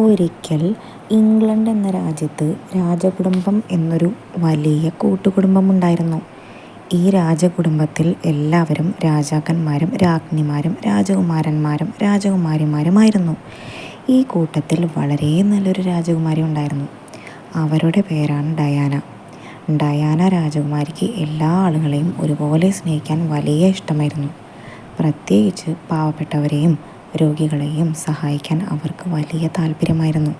ഒരിക്കൽ ഇംഗ്ലണ്ട് എന്ന രാജ്യത്ത് രാജകുടുംബം എന്നൊരു വലിയ കൂട്ടുകുടുംബം ഉണ്ടായിരുന്നു ഈ രാജകുടുംബത്തിൽ എല്ലാവരും രാജാക്കന്മാരും രാജ്ഞിമാരും രാജകുമാരന്മാരും രാജകുമാരിമാരുമായിരുന്നു. ഈ കൂട്ടത്തിൽ വളരെ നല്ലൊരു രാജകുമാരി ഉണ്ടായിരുന്നു. അവരുടെ പേരാണ് ഡയാന. ഡയാന രാജകുമാരിക്ക് എല്ലാ ആളുകളെയും ഒരുപോലെ സ്നേഹിക്കാൻ വലിയ ഇഷ്ടമായിരുന്നു. പ്രത്യേകിച്ച് പാവപ്പെട്ടവരെയും രോഗികളെയും സഹായിക്കാൻ അവർക്ക് വലിയ താല്പര്യമായിരുന്നു.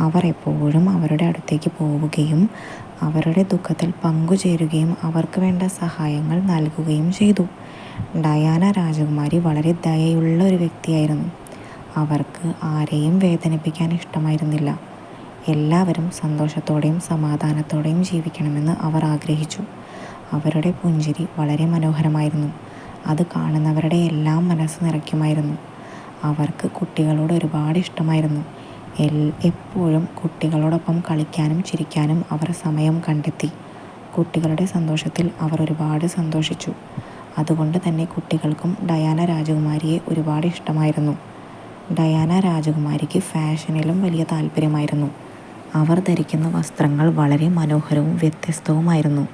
അവർ എപ്പോഴും അവരുടെ അടുത്തേക്ക് പോവുകയും അവരുടെ ദുഃഖത്തിൽ പങ്കുചേരുകയും അവർക്ക് വേണ്ട സഹായങ്ങൾ നൽകുകയും ചെയ്തു. ഡയാന രാജകുമാരി വളരെ ദയയുള്ള ഒരു വ്യക്തിയായിരുന്നു. അവർക്ക് ആരെയും വേദനിപ്പിക്കാൻ ഇഷ്ടമായിരുന്നില്ല. എല്ലാവരും സന്തോഷത്തോടെയും സമാധാനത്തോടെയും ജീവിക്കണമെന്ന് അവർ ആഗ്രഹിച്ചു. അവരുടെ പുഞ്ചിരി വളരെ മനോഹരമായിരുന്നു. അത് കാണുന്നവരുടെ എല്ലാം മനസ്സ് നിറയ്ക്കുമായിരുന്നു. അവർക്ക് കുട്ടികളോട് ഒരുപാട് ഇഷ്ടമായിരുന്നു. എൽ എപ്പോഴും കുട്ടികളോടൊപ്പം കളിക്കാനും ചിരിക്കാനും അവർ സമയം കണ്ടെത്തി. കുട്ടികളുടെ സന്തോഷത്തിൽ അവർ ഒരുപാട് സന്തോഷിച്ചു. അതുകൊണ്ട് തന്നെ കുട്ടികൾക്കും ഡയാന രാജകുമാരിയെ ഒരുപാട് ഇഷ്ടമായിരുന്നു. ഡയാന രാജകുമാരിക്ക് ഫാഷനിലും വലിയ താല്പര്യമായിരുന്നു. അവർ ധരിക്കുന്ന വസ്ത്രങ്ങൾ വളരെ മനോഹരവും വ്യത്യസ്തവുമായിരുന്നു.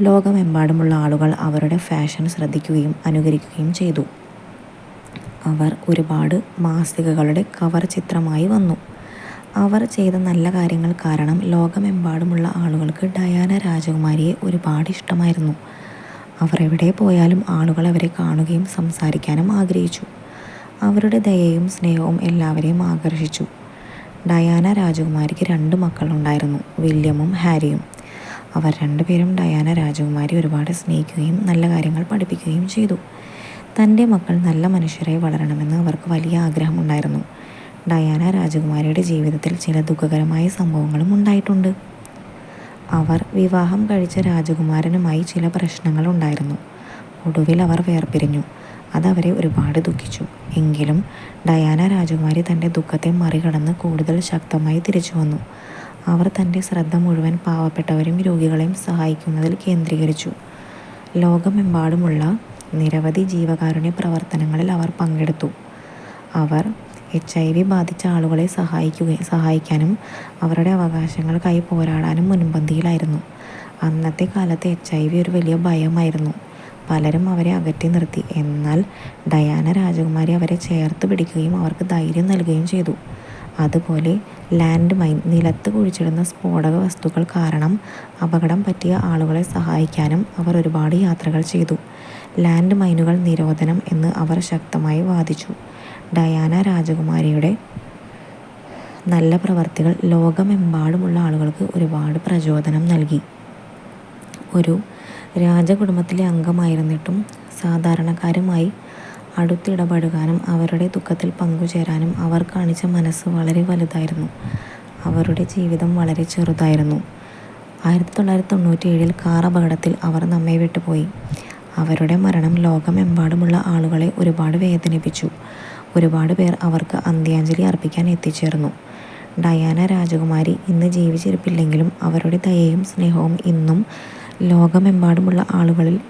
ലോകമെമ്പാടുമുള്ള ആളുകൾ അവരുടെ ഫാഷൻ ശ്രദ്ധിക്കുകയും അനുകരിക്കുകയും ചെയ്തു. അവർ ഒരുപാട് മാസികകളുടെ കവർ ചിത്രമായി വന്നു. അവർ ചെയ്ത നല്ല കാര്യങ്ങൾ കാരണം ലോകമെമ്പാടുമുള്ള ആളുകൾക്ക് ഡയാന രാജകുമാരിയെ ഒരുപാട് ഇഷ്ടമായിരുന്നു. അവർ എവിടെ പോയാലും ആളുകൾ അവരെ കാണുകയും സംസാരിക്കാനും ആഗ്രഹിച്ചു. അവരുടെ ദയയും സ്നേഹവും എല്ലാവരെയും ആകർഷിച്ചു. ഡയാന രാജകുമാരിക്ക് രണ്ട് മക്കളുണ്ടായിരുന്നു, വില്യമും ഹാരിയും. അവർ രണ്ടുപേരും ഡയാന രാജകുമാരി ഒരുപാട് സ്നേഹിക്കുകയും നല്ല കാര്യങ്ങൾ പഠിപ്പിക്കുകയും ചെയ്തു. തന്റെ മക്കൾ നല്ല മനുഷ്യരായി വളരണമെന്ന് അവർക്ക് വലിയ ആഗ്രഹമുണ്ടായിരുന്നു. ഡയാന രാജകുമാരിയുടെ ജീവിതത്തിൽ ചില ദുഃഖകരമായ സംഭവങ്ങളും ഉണ്ടായിട്ടുണ്ട്. അവർ വിവാഹം കഴിച്ച രാജകുമാരനുമായി ചില പ്രശ്നങ്ങൾ ഉണ്ടായിരുന്നു. ഒടുവിൽ അവർ വേർപിരിഞ്ഞു. അതവരെ ഒരുപാട് ദുഃഖിച്ചു. എങ്കിലും ഡയാന രാജകുമാരി തന്റെ ദുഃഖത്തെ മറികടന്ന് കൂടുതൽ ശക്തമായി തിരിച്ചു വന്നു അവർ തന്റെ ശ്രദ്ധ മുഴുവൻ പാവപ്പെട്ടവരും രോഗികളെയും സഹായിക്കുന്നതിൽ കേന്ദ്രീകരിച്ചു. ലോകമെമ്പാടുമുള്ള നിരവധി ജീവകാരുണ്യ പ്രവർത്തനങ്ങളിൽ അവർ പങ്കെടുത്തു. അവർ എച്ച്. ഐ. വി ബാധിച്ച ആളുകളെ സഹായിക്കാനും അവരുടെ അവകാശങ്ങൾക്കായി പോരാടാനും മുൻപന്തിയിലായിരുന്നു. അന്നത്തെ കാലത്ത് എച്ച്. ഐ. വി ഒരു വലിയ ഭയമായിരുന്നു. പലരും അവരെ അകറ്റി നിർത്തി. എന്നാൽ ഡയാന രാജകുമാരി അവരെ ചേർത്ത് പിടിക്കുകയും അവർക്ക് ധൈര്യം നൽകുകയും ചെയ്തു. അതുപോലെ ലാൻഡ് മൈൻ നിലത്ത് കുഴിച്ചിടുന്ന സ്ഫോടക വസ്തുക്കൾ കാരണം അപകടം പറ്റിയ ആളുകളെ സഹായിക്കാനും അവർ ഒരുപാട് യാത്രകൾ ചെയ്തു. ലാൻഡ് മൈനുകൾ നിരോധനം എന്ന് അവർ ശക്തമായി വാദിച്ചു. ഡയാന രാജകുമാരിയുടെ നല്ല പ്രവർത്തികൾ ലോകമെമ്പാടുമുള്ള ആളുകൾക്ക് ഒരുപാട് പ്രചോദനം നൽകി. ഒരു രാജകുടുംബത്തിലെ അംഗമായിരുന്നിട്ടും സാധാരണക്കാരുമായി അടുത്തിടപഴകാനും അവരുടെ ദുഃഖത്തിൽ പങ്കുചേരാനും അവർ കാണിച്ച മനസ്സ് വളരെ വലുതായിരുന്നു. അവരുടെ ജീവിതം വളരെ ചെറുതായിരുന്നു. ആയിരത്തി തൊള്ളായിരത്തി തൊണ്ണൂറ്റി ഏഴിൽ കാർ അപകടത്തിൽ അവർ നമ്മെ വിട്ടുപോയി. അവരുടെ മരണം ലോകമെമ്പാടുമുള്ള ആളുകളെ ഒരുപാട് വേദനിപ്പിച്ചു. ഒരുപാട് പേർ അവർക്ക് അന്ത്യാഞ്ജലി അർപ്പിക്കാൻ എത്തിച്ചേർന്നു. ഡയാന രാജകുമാരി ഇന്ന് ജീവിച്ചിരിപ്പില്ലെങ്കിലും അവരുടെ ദയയും സ്നേഹവും ഇന്നും ലോകമെമ്പാടുമുള്ള ആളുകളിൽ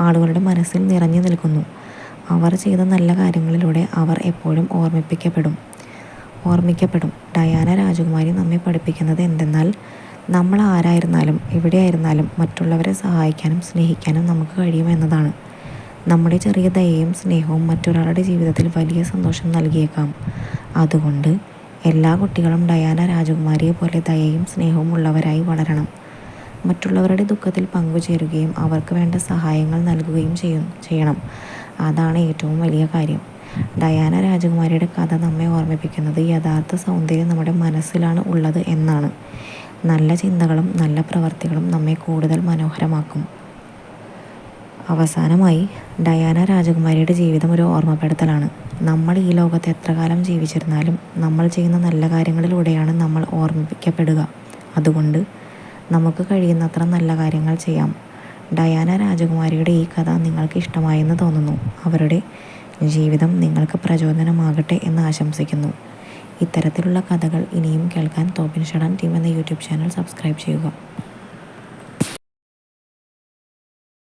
ആളുകളുടെ മനസ്സിൽ നിറഞ്ഞു നിൽക്കുന്നു. അവർ ചെയ്ത നല്ല കാര്യങ്ങളിലൂടെ അവർ എപ്പോഴും ഓർമ്മിപ്പിക്കപ്പെടും ഓർമ്മിക്കപ്പെടും. ഡയാന രാജകുമാരി നമ്മെ പഠിപ്പിക്കുന്നത് എന്തെന്നാൽ നമ്മൾ ആരായിരുന്നാലും എവിടെയായിരുന്നാലും മറ്റുള്ളവരെ സഹായിക്കാനും സ്നേഹിക്കാനും നമുക്ക് കഴിയുമെന്നതാണ് നമ്മുടെ ചെറിയ ദയയും സ്നേഹവും മറ്റൊരാളുടെ ജീവിതത്തിൽ വലിയ സന്തോഷം നൽകിയേക്കാം. അതുകൊണ്ട് എല്ലാ കുട്ടികളും ഡയാന രാജകുമാരിയെ പോലെ ദയയും സ്നേഹവും ഉള്ളവരായി വളരണം. മറ്റുള്ളവരുടെ ദുഃഖത്തിൽ പങ്കുചേരുകയും അവർക്ക് വേണ്ട സഹായങ്ങൾ നൽകുകയും ചെയ്യും ചെയ്യണം. അതാണ് ഏറ്റവും വലിയ കാര്യം. ഡയാന രാജകുമാരിയുടെ കഥ നമ്മെ ഓർമ്മിപ്പിക്കുന്നത് യഥാർത്ഥ സൗന്ദര്യം നമ്മുടെ മനസ്സിലാണ് ഉള്ളത് എന്നാണ്. നല്ല ചിന്തകളും നല്ല പ്രവർത്തികളും നമ്മെ കൂടുതൽ മനോഹരമാക്കും. അവസാനമായി ഡയാന രാജകുമാരിയുടെ ജീവിതം ഒരു ഓർമ്മപ്പെടുത്തലാണ്. നമ്മൾ ഈ ലോകത്ത് എത്ര കാലം ജീവിച്ചിരുന്നാലും നമ്മൾ ചെയ്യുന്ന നല്ല കാര്യങ്ങളിലൂടെയാണ് നമ്മൾ ഓർമ്മിപ്പിക്കപ്പെടുക അതുകൊണ്ട് നമുക്ക് കഴിയുന്നത്ര നല്ല കാര്യങ്ങൾ ചെയ്യാം. ഡയാന രാജകുമാരിയുടെ ഈ കഥ നിങ്ങൾക്ക് ഇഷ്ടമായെന്ന് തോന്നുന്നു. അവരുടെ ജീവിതം നിങ്ങൾക്ക് പ്രചോദനമാകട്ടെ എന്ന് ആശംസിക്കുന്നു. ഇത്തരത്തിലുള്ള കഥകൾ ഇനിയും കേൾക്കാൻ തോപ്പിൻ ഷടാൻ ടീം എന്ന യൂട്യൂബ് ചാനൽ സബ്സ്ക്രൈബ് ചെയ്യുക.